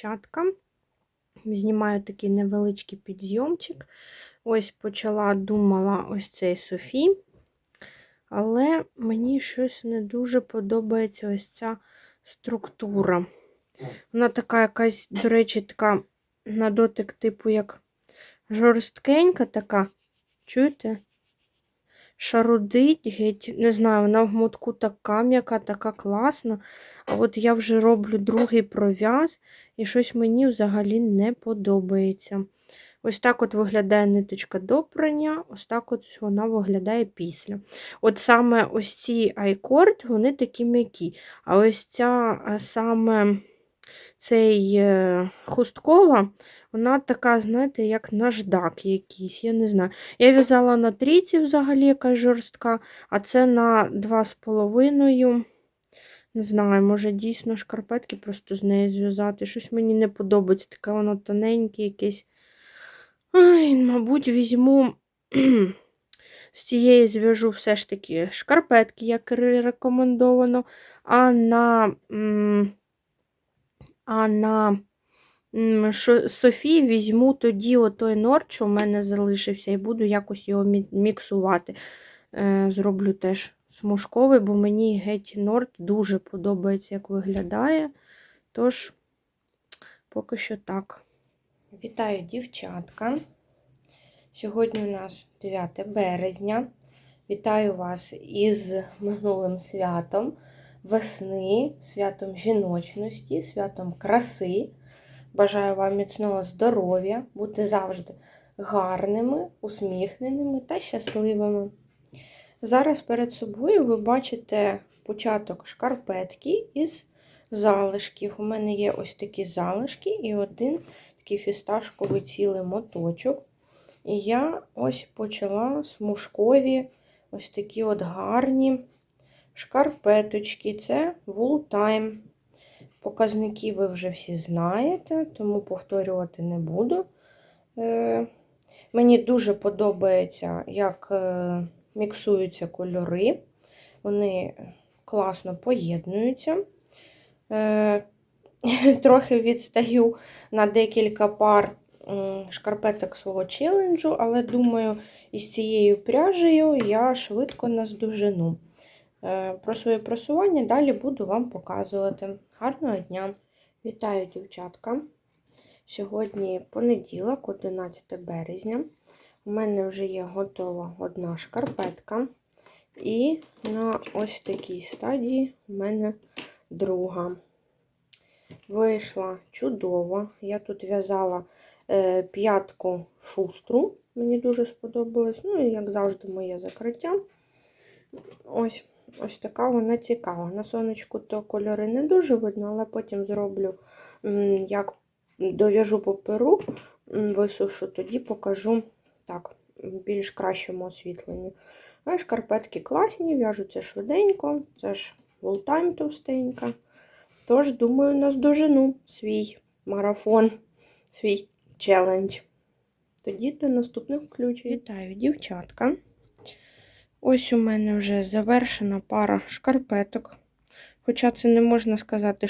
Дівчатка! Знімаю такий невеличкий підйомчик. Ось почала думала ось цей Софі. Але мені щось не дуже подобається ось ця структура. Вона така якась, до речі, така на дотик, типу, як жорсткенька така. Чуєте? Шарудить геть. Не знаю, вона в мотку така м'яка, така класна. А от я вже роблю другий пров'яз, і щось мені взагалі не подобається. Ось так от виглядає ниточка до прання, ось так от вона виглядає після. От саме ось ці айкорд, вони такі м'які. А ось ця саме цей е, хусткова, вона така, знаєте, як наждак якийсь. Я не знаю. Я в'язала на трійці взагалі якась жорстка, а це на 2,5. Не знаю, може дійсно шкарпетки просто з неї зв'язати. Щось мені не подобається. Таке воно тоненьке якесь. Ай, Мабуть, візьму з цієї зв'яжу все ж таки шкарпетки, як рекомендовано. А на а на Софії візьму тоді отой норд, що в мене залишився, і буду якось його міксувати. Е, зроблю теж смужковий, бо мені геть норд дуже подобається, як виглядає. Тож, поки що так. Вітаю, дівчатка. Сьогодні у нас 9 березня. Вітаю вас із минулим святом весни, святом жіночності, святом краси. Бажаю вам міцного здоров'я, бути завжди гарними, усміхненими та щасливими. Зараз перед собою ви бачите початок шкарпетки із залишків. У мене є ось такі залишки і один такий фісташковий цілий моточок. І я ось почала смужкові ось такі от гарні шкарпеточки. Це Wool Time. Показники ви вже всі знаєте, тому повторювати не буду. Е, Мені дуже подобається, як е, міксуються кольори. Вони класно поєднуються. Е, Трохи відстаю на декілька пар шкарпеток свого челенджу, але думаю, із цією пряжею я швидко наздожену. Е, про своє просування далі буду вам показувати. Гарного дня! Вітаю, дівчатка! Сьогодні понеділок, 11 березня. У мене вже є готова одна шкарпетка. І на ось такій стадії у мене друга. Вийшла чудово. Я тут в'язала е, п'ятку шустру, мені дуже сподобалось. Ну, і, як завжди, моє закриття. Ось ось така вона цікава. На сонечку то кольори не дуже видно, але потім зроблю, як дов'яжу по перу, висушу, тоді покажу так, більш кращому освітленню. А шкарпетки класні, в'яжуться швиденько, це ж волтайм товстенька. Тож, думаю, наздожену свій марафон, свій челендж. Тоді до наступних включень. Вітаю, дівчатка. Ось у мене вже завершена пара шкарпеток. Хоча це не можна сказати,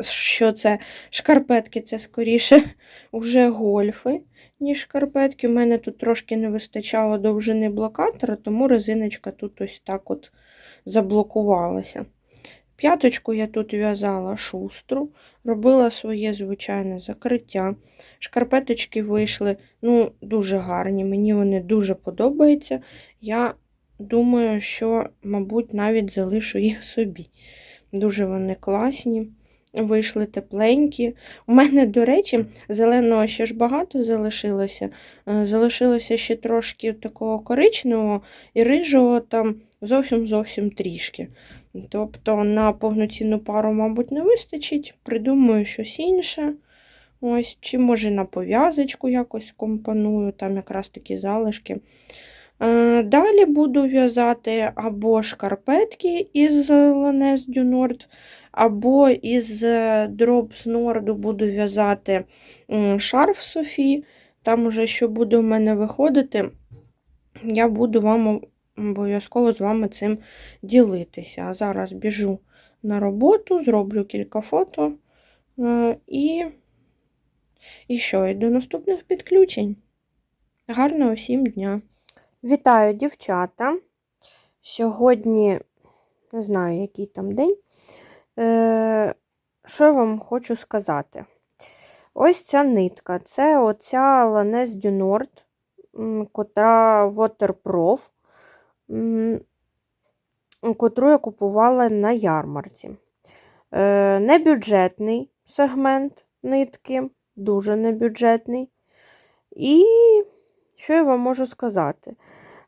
що це шкарпетки, це скоріше вже гольфи, ніж шкарпетки. У мене тут трошки не вистачало довжини блокатора, тому резиночка тут ось так от заблокувалася. П'яточку я тут в'язала шустру, робила своє звичайне закриття. Шкарпеточки вийшли ну, дуже гарні, мені вони дуже подобаються. Я думаю, що, мабуть, навіть залишу їх собі. Дуже вони класні, вийшли тепленькі. У мене, до речі, зеленого ще ж багато залишилося. Е, залишилося ще трошки такого коричневого і рижого там зовсім-зовсім трішки. Тобто на повноцінну пару, мабуть, не вистачить. Придумаю щось інше. Ось, Чи, може, на пов'язочку якось компоную, там якраз такі залишки. Е, далі буду в'язати або шкарпетки із Lanes du Nord, або із Drops Nord буду в'язати шарф Софі. Там уже що буде у мене виходити, я буду вам обов'язково з вами цим ділитися. А зараз біжу на роботу, зроблю кілька фото, Е, І, і що? І до наступних підключень. Гарного всім дня! Вітаю, дівчата! Сьогодні, не знаю, який там день. Е, Що я вам хочу сказати? Ось ця нитка. Це оця Lanes du Nord, котра Waterproof, котру я купувала на ярмарці. Е, Небюджетний сегмент нитки, дуже небюджетний. І що я вам можу сказати?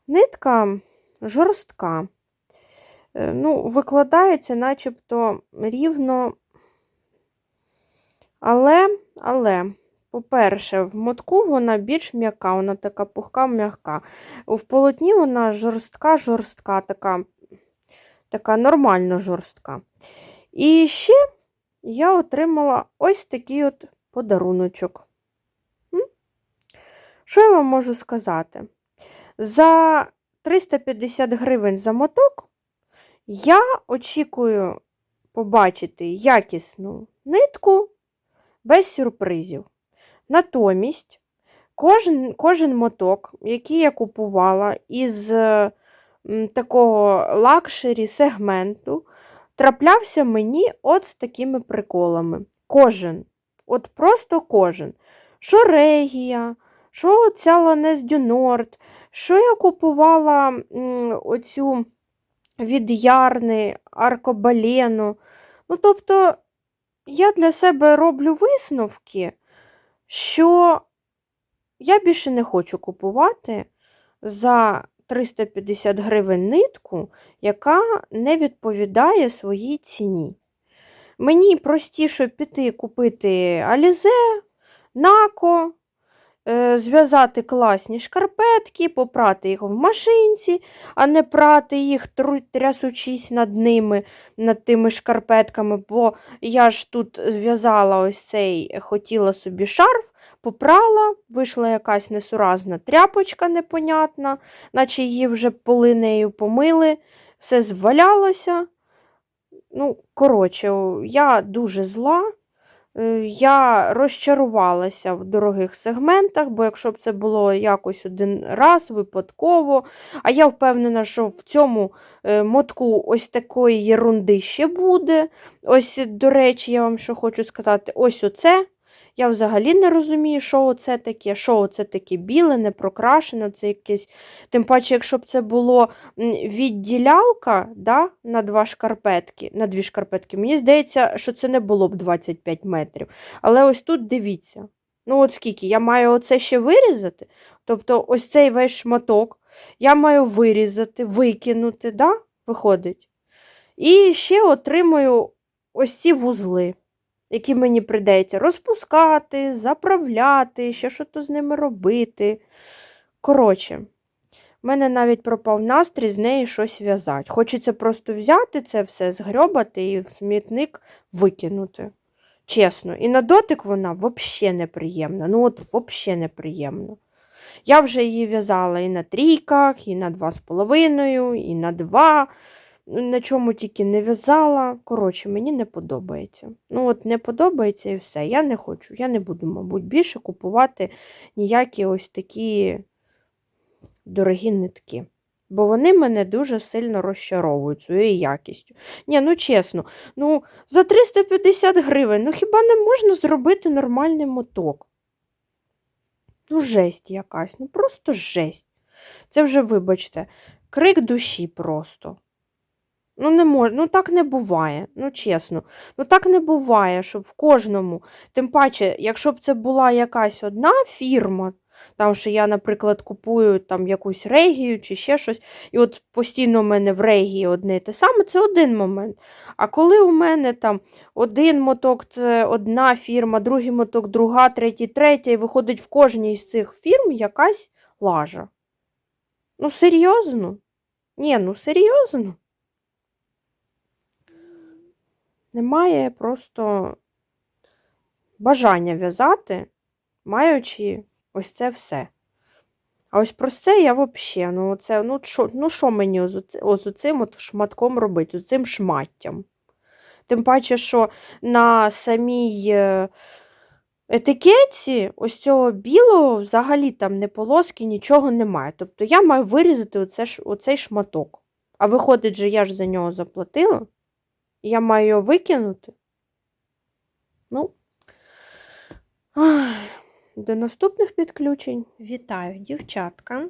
Нитка жорстка. Е, Ну, викладається начебто рівно. Але, але, по-перше, в мотку вона більш м'яка, вона така пухка м'яка. В полотні вона жорстка, жорстка, така, така нормально жорстка. І ще я отримала ось такий от подаруночок. Що я вам можу сказати? За 350 гривень за моток я очікую побачити якісну нитку без сюрпризів. Натомість кожен, кожен моток, який я купувала із такого лакшері сегменту, траплявся мені от з такими приколами. Кожен. От просто кожен. Що Регія, що ця Ланес Дюнорд, що я купувала оцю від Ярни, Аркобалену. Ну, тобто, я для себе роблю висновки, що я більше не хочу купувати за 350 гривень нитку, яка не відповідає своїй ціні. Мені простіше піти купити Алізе, Нако, зв'язати класні шкарпетки, попрати їх в машинці, а не прати їх, трясучись над ними, над тими шкарпетками, бо я ж тут зв'язала ось цей, хотіла собі шарф, попрала, вийшла якась несуразна тряпочка непонятна, наче її вже полинею помили, все звалялося. Ну, коротше, я дуже зла. Е, Я розчарувалася в дорогих сегментах, бо якщо б це було якось один раз, випадково, а я впевнена, що в цьому е, мотку ось такої єрунди ще буде. Ось, до речі, я вам що хочу сказати, ось оце. Я взагалі не розумію, що оце таке, що оце таке біле, не прокрашене, це якесь. Тим паче, якщо б це було відділялка да, на два шкарпетки, на дві шкарпетки, мені здається, що це не було б 25 метрів. Але ось тут дивіться. Ну, от скільки, я маю оце ще вирізати. Тобто, ось цей весь шматок я маю вирізати, викинути, да, виходить. І ще отримую ось ці вузли, які мені прийдеться розпускати, заправляти, ще щось з ними робити. Коротше. У мене навіть пропав настрій з неї щось в'язати. Хочеться просто взяти це все, згрьобати і в смітник викинути. Чесно. І на дотик вона взагалі неприємна. Ну, от взагалі неприємна. Я вже її в'язала і на трійках, і на два з половиною, і на два. На чому тільки не в'язала. Коротше, мені не подобається. Ну, от не подобається і все. Я не хочу. Я не буду, мабуть, більше купувати ніякі ось такі дорогі нитки. Бо вони мене дуже сильно розчаровують своєю якістю. Ні, ну чесно, ну за 350 гривень, ну хіба не можна зробити нормальний моток? Ну, жесть якась, ну просто жесть. Це вже, вибачте, крик душі просто. Ну, не мож... ну так не буває, ну чесно. Ну так не буває, щоб в кожному, тим паче, якщо б це була якась одна фірма, там, що я, наприклад, купую там якусь регію чи ще щось, і от постійно у мене в регії одне те саме, це один момент. А коли у мене там один моток це одна фірма, другий моток друга, третій, третя, і виходить в кожній із цих фірм якась лажа. Ну, серйозно? Ні, ну серйозно. Немає просто бажання в'язати, маючи ось це все. А ось про це я взагалі, ну це, ну що ну, що мені з оцим от шматком робити, з цим шматтям? Тим паче, що на самій е, етикетці ось цього білого взагалі там не полоски, нічого немає. Тобто я маю вирізати оце, оцей шматок. А виходить же, я ж за нього заплатила, я маю його викинути. Ну, до наступних підключень. Вітаю, дівчатка.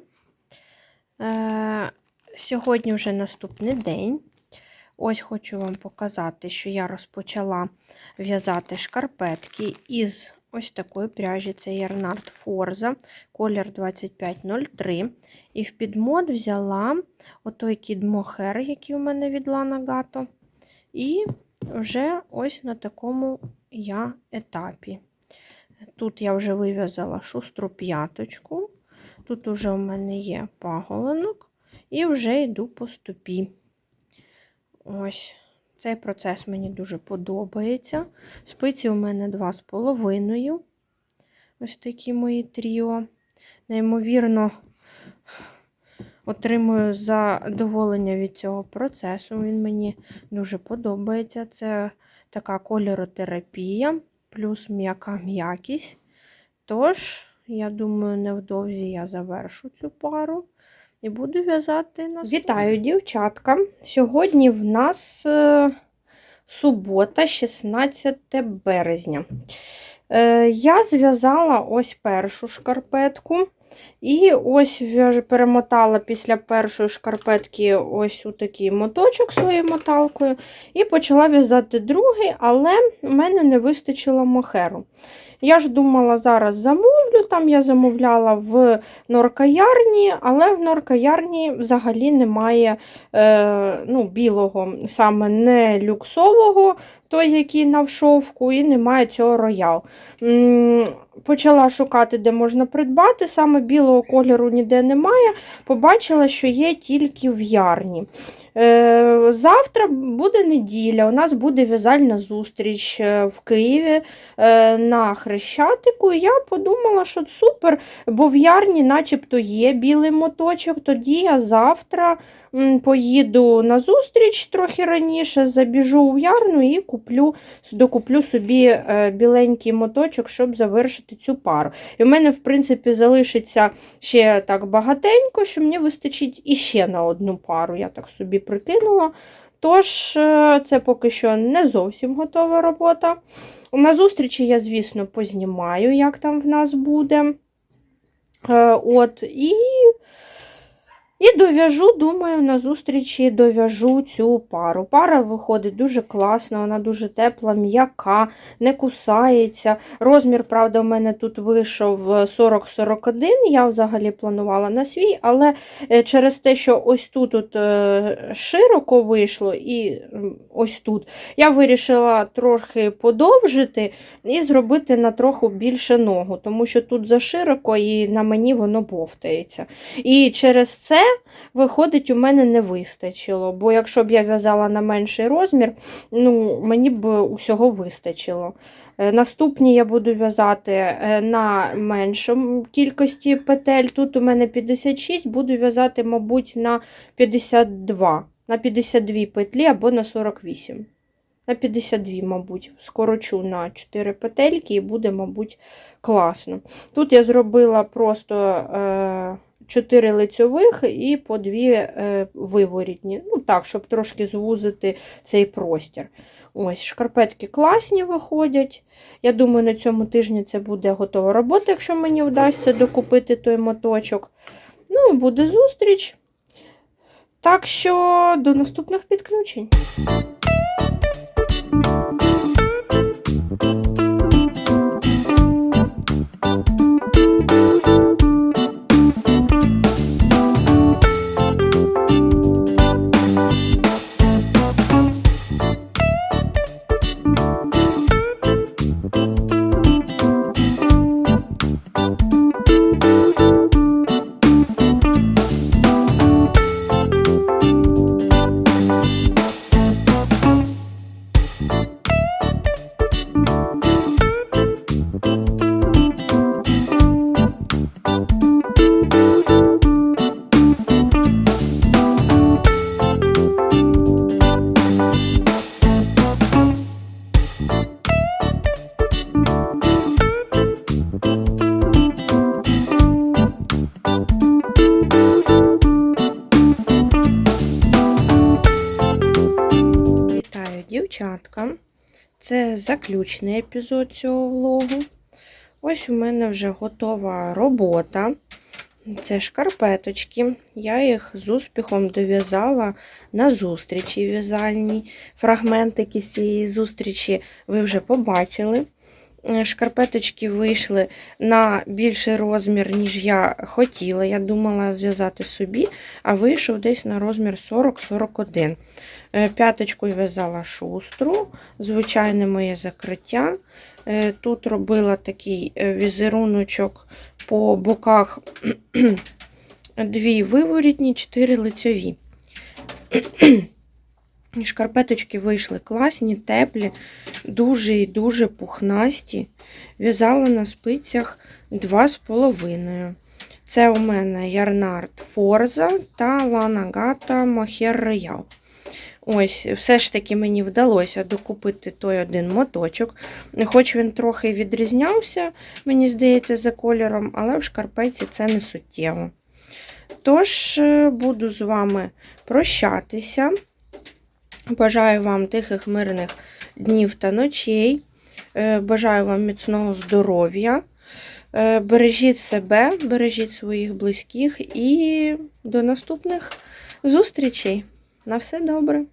Е, сьогодні вже наступний день. Ось хочу вам показати, що я розпочала в'язати шкарпетки із ось такої пряжі. Це Ярнард Форза, колір 2503. І в підмод взяла отой кід мохер, який у мене від Lana Gato. І вже ось на такому я етапі. Тут я вже вив'язала шустру п'яточку. Тут уже у мене є паголинок, і вже йду по стопі. Ось, цей процес мені дуже подобається. Спиці у мене два з половиною. Ось такі мої тріо. Неймовірно, отримую задоволення від цього процесу. Він мені дуже подобається. Це така кольоротерапія, плюс м'яка м'якість. Тож, я думаю, невдовзі я завершу цю пару і буду в'язати на Вітаю, дівчатка! Сьогодні в нас е, субота, 16 березня. Е, я зв'язала ось першу шкарпетку. І ось я вже перемотала після першої шкарпетки ось у такий моточок своєю моталкою. І почала в'язати другий, але в мене не вистачило мохеру. Я ж думала, зараз замовлю. Там я замовляла в норкаярні, але в норкаярні взагалі немає е, ну, білого, саме не люксового, той, який на вшовку, і немає цього роял. Почала шукати, де можна придбати, саме білого кольору ніде немає. Побачила, що є тільки в ярні. Е, завтра буде неділя, у нас буде в'язальна зустріч е, в Києві е, на Хрещатику. Я подумала, що супер, бо в ярні начебто є білий моточок. Тоді я завтра поїду на зустріч трохи раніше, забіжу в ярну і куплю, докуплю собі біленький моточок, щоб завершити цю пару. І в мене, в принципі, залишиться ще так багатенько, що мені вистачить іще на одну пару. Я так собі прикинула. Тож, е, це поки що не зовсім готова робота. На зустрічі я, звісно, познімаю, як там в нас буде. Е, От, і і дов'яжу, думаю, на зустрічі дов'яжу цю пару. Пара виходить дуже класна, вона дуже тепла, м'яка, не кусається. Розмір, правда, у мене тут вийшов 40-41. Я взагалі планувала на свій, але е, через те, що ось тут от е, широко вийшло, і ось тут, я вирішила трохи подовжити і зробити на трохи більше ногу, тому що тут зашироко і на мені воно бовтається. І через це, виходить, у мене не вистачило. Бо якщо б я в'язала на менший розмір, ну, мені б усього вистачило. Е, Наступні я буду в'язати е, на меншому кількості петель. Тут у мене 56, буду в'язати, мабуть, на 52, на 52 петлі або на 48. На 52, мабуть, скорочу на 4 петельки і буде, мабуть, класно. Тут я зробила просто е, 4 лицьових і по 2 е, виворітні. Ну так, щоб трошки звузити цей простір. Ось, шкарпетки класні виходять. Я думаю, на цьому тижні це буде готова робота, якщо мені вдасться докупити той моточок. Ну, і буде зустріч. Так що до наступних підключень. Дівчатка, це заключний епізод цього влогу. Ось у мене вже готова робота. Це шкарпеточки. Я їх з успіхом дов'язала на зустрічі в'язальній. Фрагментики з цієї зустрічі ви вже побачили. Е, Шкарпеточки вийшли на більший розмір, ніж я хотіла. Я думала зв'язати собі, а вийшов десь на розмір 40-41. Е, П'яточку в'язала шустру, звичайне моє закриття. Е, Тут робила такий е, візеруночок по боках дві виворітні, чотири лицьові. Шкарпеточки вийшли класні, теплі, дуже і дуже пухнасті. В'язала на спицях 2,5. Це у мене Ярнард Форза та Лана Гата Мохер Роял. Ось, все ж таки мені вдалося докупити той один моточок. Хоч він трохи відрізнявся, мені здається, за кольором, але в шкарпетці це не суттєво. Тож, е, буду з вами прощатися. Бажаю вам тихих, мирних днів та ночей. Е, Бажаю вам міцного здоров'я. Е, Бережіть себе, бережіть своїх близьких і до наступних зустрічей. На все добре!